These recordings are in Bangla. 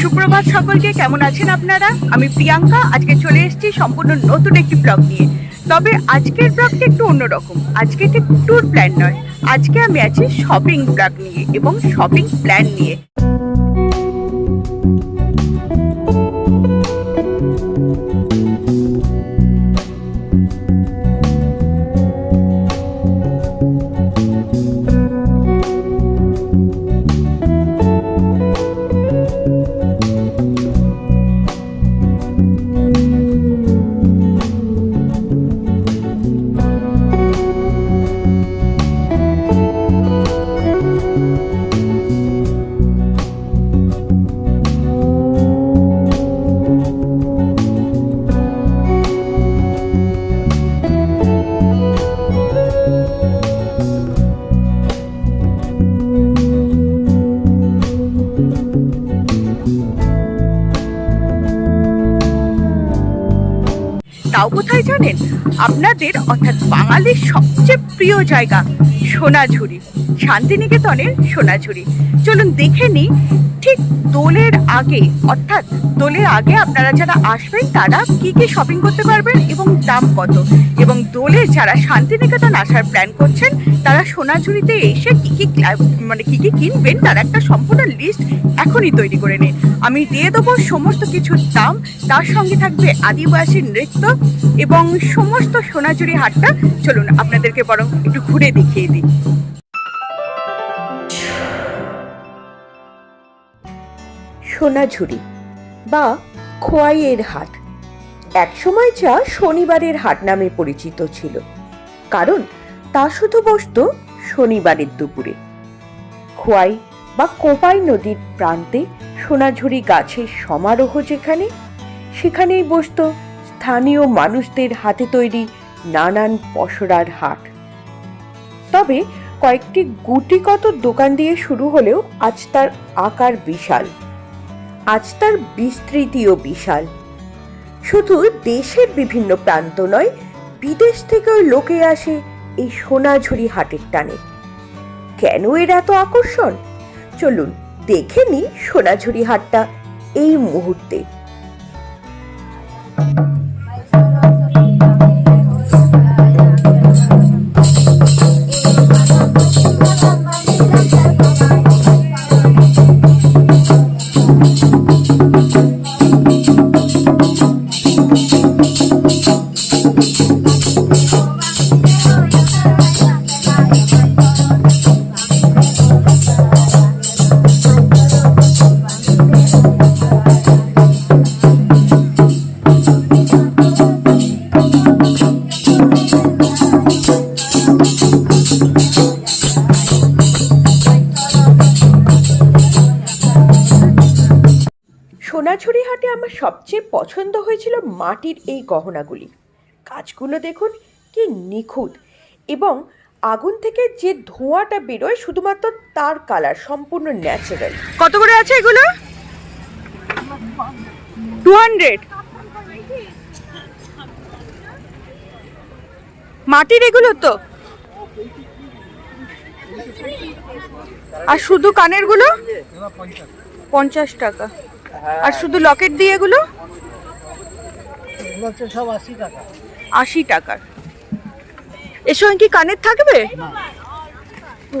সুপ্রভাত সকলকে, কেমন আছেন আপনারা? আমি প্রিয়াঙ্কা, আজকে চলে এসেছি সম্পূর্ণ নতুন একটি ব্লগ নিয়ে। তবে আজকের ব্লগটা একটু অন্যরকম। আজকে একটি ট্যুর প্ল্যান নয়। আজকে আমি আছি শপিং ব্লগ নিয়ে এবং শপিং প্ল্যান নিয়ে। তাও কোথায় জানেন? আপনাদের অর্থাৎ বাঙালির সবচেয়ে প্রিয় জায়গা সোনাঝুরি, শান্তিনিকেতনের সোনাঝুরি। চলুন দেখে নিই ঠিক দোলের আগে, অর্থাৎ দোলের আগে আপনারা যারা আসবেন, তারা কি কি শপিং করতে পারবেন এবং দাম কত? এবং দোলে যারা শান্তিনিকেতন আসার প্ল্যান করছেন, তারা সোনাঝুরিতে এসে কি কি মানে কি কি কিনবেন, তার একটা সম্পূর্ণ লিস্ট এখনই তৈরি করে নিন। আমি দিয়ে দেবো সমস্ত কিছুর দাম, তার সঙ্গে থাকবে আদিবাসী নৃত্য এবং সমস্ত সোনাঝুরি হাটটা। চলুন, আপনাদেরকে বরং একটু ঘুরে দেখিয়ে দিই। সোনাঝুরি বা খোয়াইয়ের হাট। একসময় যা শনিবারের হাট নামে পরিচিত ছিল, কারণ তা শুধু বসত শনিবারের দুপুরে। খোয়াই বা কোপাই নদীর প্রান্তে সোনাঝুরি গাছের সমারোহ যেখানে, সেখানেই বসত স্থানীয় মানুষদের হাতে তৈরি নানান পসরার হাট। তবে কয়েকটি গুটিকত দোকান দিয়ে শুরু হলেও আজ তার আকার বিশাল। আজ তার বিস্তৃতিও বিশাল। শুধু দেশের বিভিন্ন প্রান্ত নয়, বিদেশ থেকেও লোকে আসে এই সোনাঝুরি হাটের টানে। কেন এর এত আকর্ষণ? চলুন দেখে নি সোনাঝুরি হাটটা এই মুহূর্তে। সোনাঝুরি হাটে আমার সবচেয়ে পছন্দ হয়েছিল মাটির এই গহনাগুলি। কাজগুলো দেখুন, কি নিখুঁত। এবং আগুন থেকে যে ধোঁয়াটা বেরোয়, শুধুমাত্র তার কালার, সম্পূর্ণ ন্যাচারাল। কত করে আছে এগুলো? টু হান্ড্রেড মাটির এগুলো তো? আর শুধু কানেরগুলো পঞ্চাশ টাকা। আর শুধু লকেট দিয়ে এগুলো? সব আশি টাকা। আশি টাকার। এর সঙ্গে কি কানের থাকবে? ও।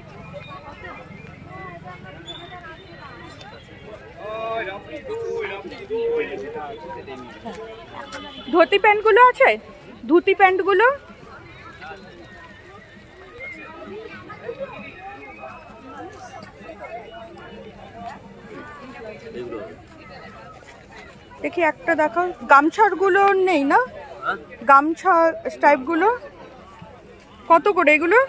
ধুতি প্যান্টগুলো আছে? ধুতি প্যান্টগুলো? দেখি একটা দেখাও। গামছারগুলো নেই না? গামছা স্টাইপগুলো কত করে এগুলো?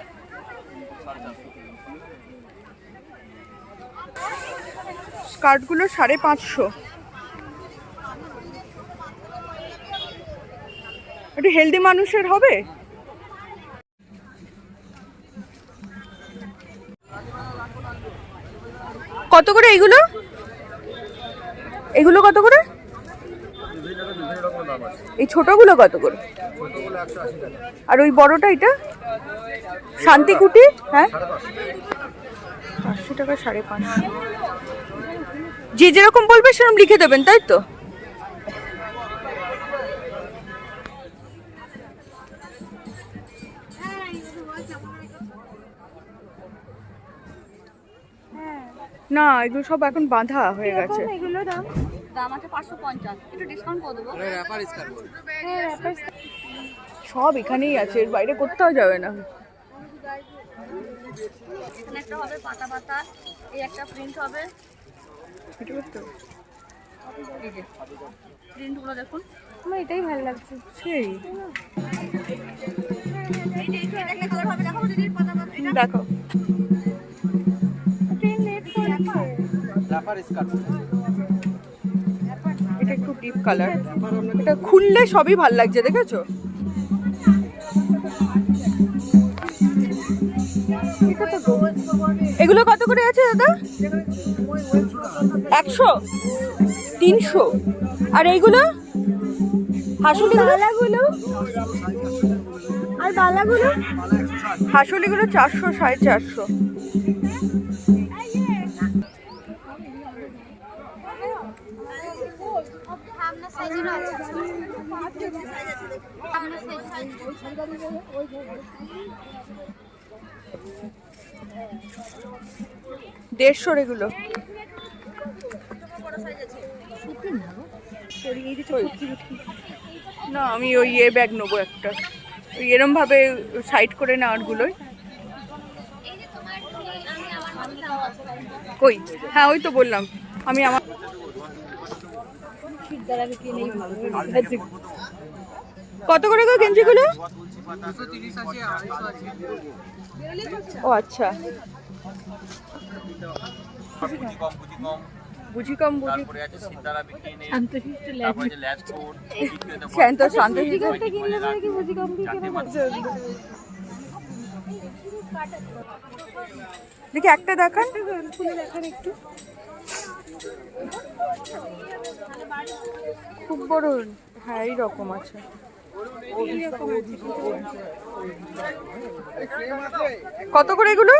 স্কার্টগুলো সাড়ে পাঁচশো। একটু হেলদি মানুষের হবে? কত করে এইগুলো এগুলো কত করে? এই ছোটগুলো কত করে? আর ওই বড়টা এটা? শান্তিকুটি? হ্যাঁ? পাঁচশো টাকা সাড়ে পাঁচশো। যে যেরকম বলবে সেরকম লিখে দেবেন তাই তো? না এগুলো সব এখন বাঁধা হয়ে গেছে। এগুলো দাম? দাম আছে পাঁচশো পঞ্চাশ। একটু ডিসকাউন্ট করে দেবো। সব এখানেই আছে এর বাইরে কোথাও যাবে না। এখানে একটা হবে পাতা পাতা এই একটা প্রিন্ট হবে। প্রিন্টগুলো দেখুন। আমার এটাই ভালো লাগছে। সেই। এই যে এটা একটা কালার হবে। দেখাবো দিদির পাতা পাতা এটা? দেখো। এটা একটু ডিপ কালার এটা খুললে সবই ভালো লাগছে দেখেছ? এগুলো কত করে আছে দাদা? একশো? তিনশো? আর এইগুলো? হাসুলি বালাগুলো? আর বালাগুলো? হাসুলিগুলো চারশো সাড়ে চারশো। সাইজ দেড়শোর এগুলো না, আমি ওই এ ব্যাগ নেব একটা। ওই এরম ভাবে সাইড করে নেওয়ারগুলোই কই? হ্যাঁ ওই তো বললাম। আমি আমার কত করে গো গেঞ্জিগুলো ও আচ্ছা। বুঝি কম বুঝি দেখি একটা দেখান। খুলে দেখান একটু। খুব বড় হ্যাঁ এইরকম আছে। কত করে এগুলো?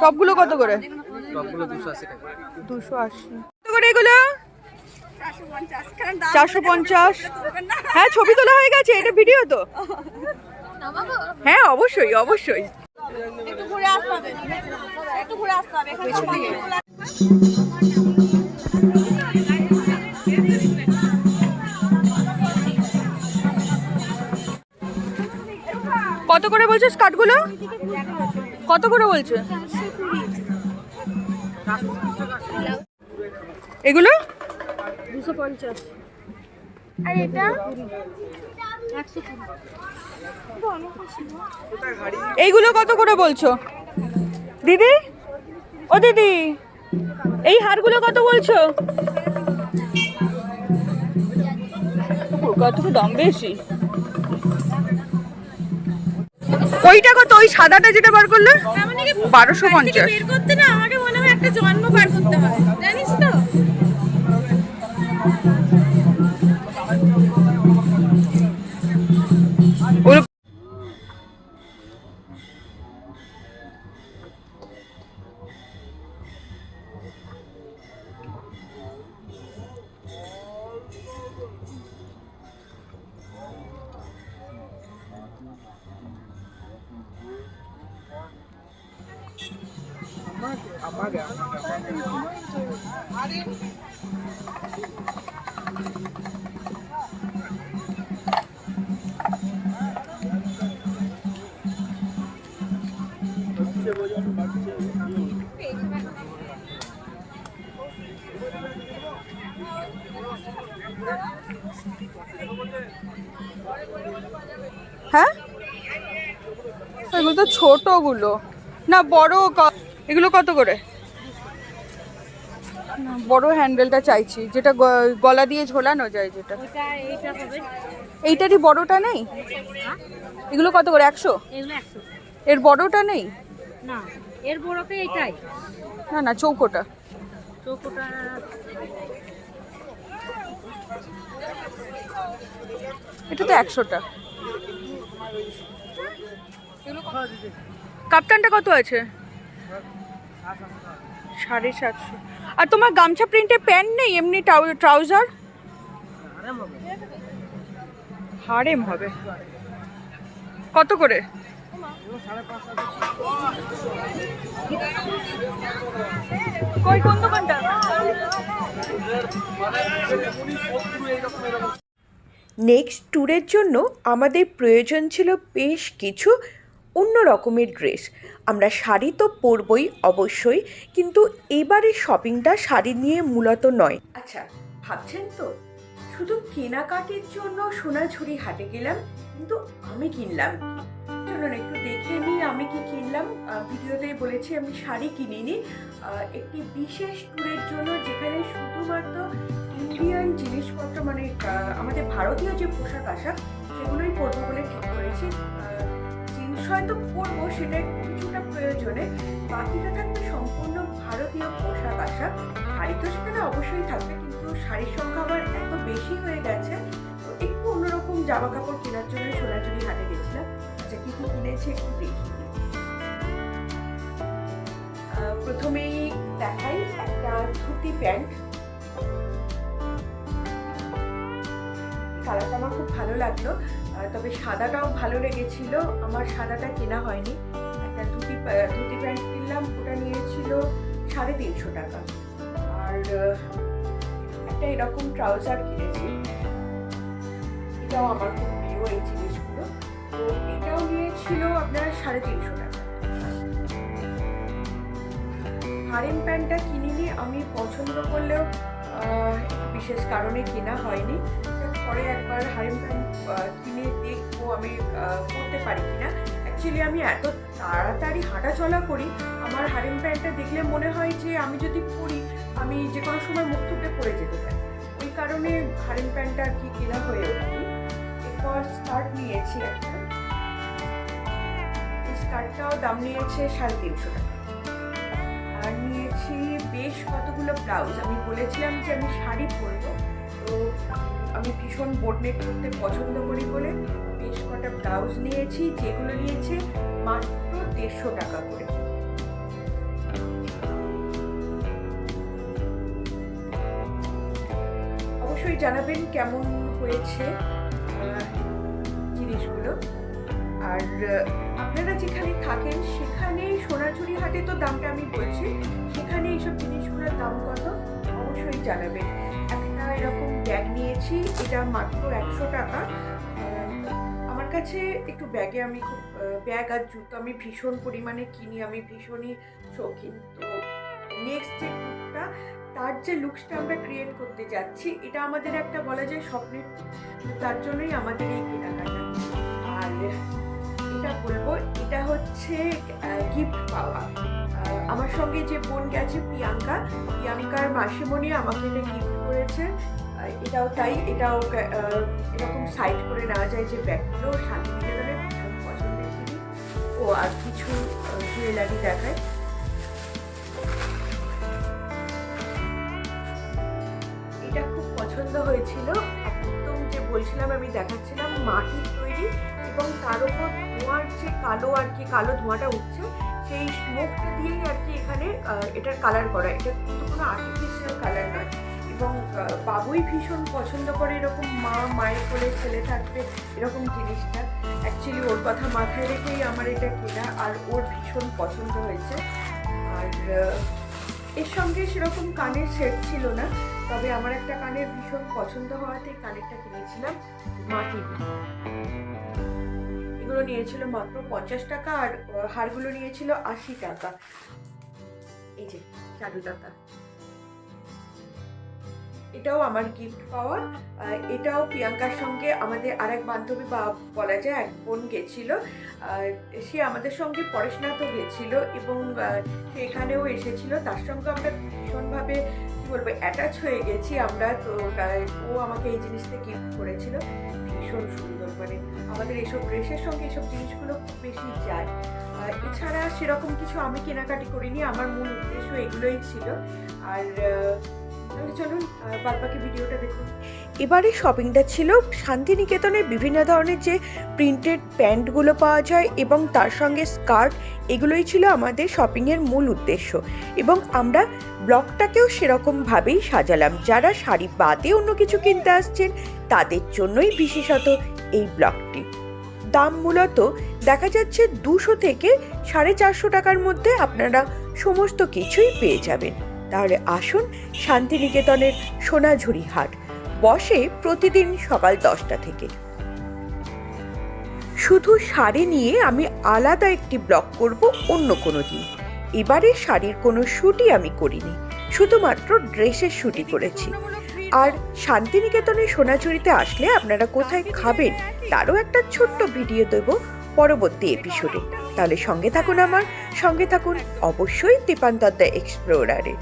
টপগুলো কত করে? দুশো আশি। কত করে এগুলো? চারশো পঞ্চাশ। হ্যাঁ ছবি তোলা হয়ে গেছে এটা ভিডিও তো। হ্যাঁ অবশ্যই অবশ্যই। একটু ঘুরে আসতে হবে একটু ঘুরে আসতে হবে বলছো স্কার্টগুলো কত করে বলছো? এগুলো? দুশো পঞ্চাশ আর এটা? এইগুলো কত করে বলছো? দিদি? ও দিদি এই হারগুলো কত বলছো? কত দাম বেশি। ওইটা কত ওই সাদাটা যেটা বার করলে? বারোশো পঞ্চাশ। করতে না আমাকে মনে হয় একটা জন্ম বার করতে হয় জানিস তো হ্যাঁ? এগুলো তো ছোটগুলো। না বড় এগুলো কত করে? না, বড় হ্যান্ডেলটা চাইছি। যেটা গলা দিয়ে ঝোলানো যায় যেটা। এইটা হবে। এইটারই বড়টা নেই? এগুলো কত করে একশো? এর বড়টা নেই? না এর এটাই না না চৌকোটা। চৌকোটা এটা তো একশোটা। কাপ্তানটা কত আছে? সাড়ে সাতশো। আর তোমার গামছা প্রিন্টের প্যান্ট নেই? এমনি ট্রাউজার হারেম হবে। কত করে? নেক্সট ট্যুরের জন্য আমাদের প্রয়োজন ছিল বেশ কিছু অন্য রকমের ড্রেস। আমরা শাড়ি তো পরবই, অবশ্যই, কিন্তু এবারের শপিংটা শাড়ি নিয়ে মূলত নয়। আচ্ছা ভাবছেন তো? শুধু কেনাকাটির জন্য সোনাঝুরি হাটে গেলাম, কিন্তু আমি কিনলাম? চলুন একটু দেখে নিই আমি কি কিনলাম। ভিডিওতেই বলেছি আমি শাড়ি কিনিনি। একটি বিশেষ ট্যুরের জন্য যেখানে শুধুমাত্র ইন্ডিয়ান জিনিসপত্র মানে আমাদের ভারতীয় যে পোশাক আশাক সেগুলোই পরবো বলে ঠিক করেছি। হয়তো পরবো সেটা কিছুটা প্রয়োজনে। বাকিটা থাকবে সম্পূর্ণ ভারতীয় পোশাক আশাক। শাড়ি তো সেখানে অবশ্যই থাকবে, কিন্তু শাড়ির সংখ্যা আবার এত বেশি হয়ে গেছে, তো একটু অন্যরকম জামা কাপড় কেনার জন্য সোনাঝুরি হাটে গেছিলাম। আচ্ছা কি কি কিনেছি একটু দেখি। প্রথমেই দেখাই একটা ধুতি প্যান্ট। কালারটা আমার খুব ভালো লাগল। তবে সাদাটাও ভালো লেগেছিল। আমার সাদাটা কেনা হয়নি। একটা ধুতি ধুতি প্যান্ট কিনলাম, ওটা নিয়েছিল সাড়ে তিনশো টাকা। আর একটা এরকম ট্রাউজার কিনেছি। এটাও আমার খুব প্রিয় এই জিনিসগুলো। তো এটাও নিয়েছিল আপনার সাড়ে তিনশো টাকা। হারেম প্যান্টটা কিনিনি, আমি পছন্দ করলেও বিশেষ কারণে কেনা হয়নি। পরে একবার হারেম কিনে দেখব আমি করতে পারি কিনা। অ্যাকচুয়ালি আমি এত তাড়াতাড়ি হাঁটা চলা করি, আমার হারেম প্যান্টটা দেখলে মনে হয় যে আমি যদি পরি, আমি যে কোনো সময় মুখ টুকে পরে যেতে পারি। ওই কারণে হারেম প্যান্টটা আর কি কেনা হয়ে ওঠেনি। এরপর স্কার্ট নিয়েছি একটা। স্কার্টটাও দাম নিয়েছে সাড়ে তিনশো টাকা। আর নিয়েছি বেশ কতগুলো ব্লাউজ। আমি বলেছিলাম যে আমি শাড়ি পরবো। তো আমি ভীষণ বোটনেক করতে পছন্দ করি বলে বেশ কটা ব্লাউজ নিয়েছি, যেগুলো নিয়েছে মাত্র দেড়শো টাকা করে। অবশ্যই জানাবেন কেমন হয়েছে জিনিসগুলো। আর আপনারা যেখানে থাকেন, সেখানে সোনাঝুরি হাটে তো দামটা আমি বলছি, সেখানে এইসব জিনিসগুলোর দাম কত? অবশ্যই জানাবেন। এরকম ব্যাগ নিয়েছি, এটা মাত্র একশো টাকা। আমার কাছে একটু ব্যাগে আমি খুব ব্যাগ আর জুতো আমি ভীষণ পরিমাণে কিনি, আমি ভীষণই শৌখিন। তো নেক্সট যে লুকটা তার যে লুকসটা আমরা ক্রিয়েট করতে যাচ্ছি, এটা আমাদের একটা বলা যায় স্বপ্নের, তার জন্যই আমাদের এই কেনাকাটা। আর এটা বলব, এটা হচ্ছে গিফট পাওয়া। আমার সঙ্গে যে বোন গেছে, প্রিয়াঙ্কা, প্রিয়াঙ্কার মাসিমণি আমাকে এটা গিফট করেছে। এটাও তাই, এটাও এরকম সাইড করে নেওয়া যায় যে ব্যাগগুলো শান্তিনিকেতনের ভীষণ পছন্দের ও আর কিছু জুয়েলারি দেখায়। এটা খুব পছন্দ হয়েছিল। একদম যে বলছিলাম, আমি দেখাচ্ছিলাম মাটির তৈরি এবং তার উপর ধোঁয়ার যে কালো আর কি, কালো ধোঁয়াটা উঠছে, সেই স্মোকটা দিয়েই আর কি এখানে এটার কালার করা। এটা কিন্তু কোনো আর্টিফিশিয়াল কালার নয়। এবং বাবুই ভীষণ পছন্দ করে এরকম মা, মায়ের করে ছেলে থাকবে এরকম জিনিসটা। অ্যাকচুয়ালি ওর কথা মাথায় রেখেই আমার এটা কেনা, আর ওর ভীষণ পছন্দ হয়েছে। আর এর সঙ্গে সেরকম কানের সেট ছিল না, তবে আমার একটা কানের ভীষণ পছন্দ হওয়াতে কানেরটা কিনেছিলাম মা মাটির এগুলো নিয়েছিল মাত্র পঞ্চাশ টাকা আর হারগুলো নিয়েছিল আশি টাকা। এই যে চারুলতা এটাও আমার গিফট পাওয়ার আহ, এটাও প্রিয়াঙ্কার সঙ্গে আমাদের আরেক বান্ধবী বা বলা যায় এক বোন গেছিল। আর সে আমাদের সঙ্গে পড়াশোনাতে গেছিল এবং সে এখানেও এসেছিল। তার সঙ্গে আমরা ভীষণভাবে কী বলব অ্যাটাচ হয়ে গেছি আমরা। তো ও আমাকে এই জিনিসটা গিফট করেছিল। ভীষণ সুন্দর। মানে আমাদের এইসব ড্রেসের সঙ্গে এইসব জিনিসগুলো খুব বেশি যায়। এছাড়া সেরকম কিছু আমি কেনাকাটি করিনি। আমার মূল উদ্দেশ্য এগুলোই ছিল। আর এবারে শপিংটা ছিল শান্তিনিকেতনের বিভিন্ন ধরনের যে প্রিন্টেড প্যান্টগুলো পাওয়া যায় এবং তার সঙ্গে স্কার্ট এগুলোই ছিল আমাদের শপিংয়ের মূল উদ্দেশ্য। এবং আমরা ব্লগটাকেও সেরকমভাবেই সাজালাম। যারা শাড়ি বাদে অন্য কিছু কিনতে আসছেন, তাদের জন্যই বিশেষত এই ব্লগটি। দাম মূলত দেখা যাচ্ছে দুশো থেকে সাড়ে চারশো টাকার মধ্যে আপনারা সমস্ত কিছুই পেয়ে যাবেন। তাহলে আসুন শান্তিনিকেতনের সোনাঝুরি হাট। বসে প্রতিদিন সকাল দশটা থেকে। শুধু শাড়ি নিয়ে আমি আলাদা একটি ব্লগ করব অন্য কোনো দিন। এবারে শাড়ির কোনো শ্যুটই আমি করিনি, শুধুমাত্র ড্রেসের শ্যুটই করেছি। আর শান্তিনিকেতনে সোনাঝুরিতে আসলে আপনারা কোথায় খাবেন, তারও একটা ছোট্ট ভিডিও দেব পরবর্তী এপিসোডে তাহলে সঙ্গে থাকুন আমার, সঙ্গে থাকুন অবশ্যই দীপান্তর দ্য এক্সপ্লোরারে।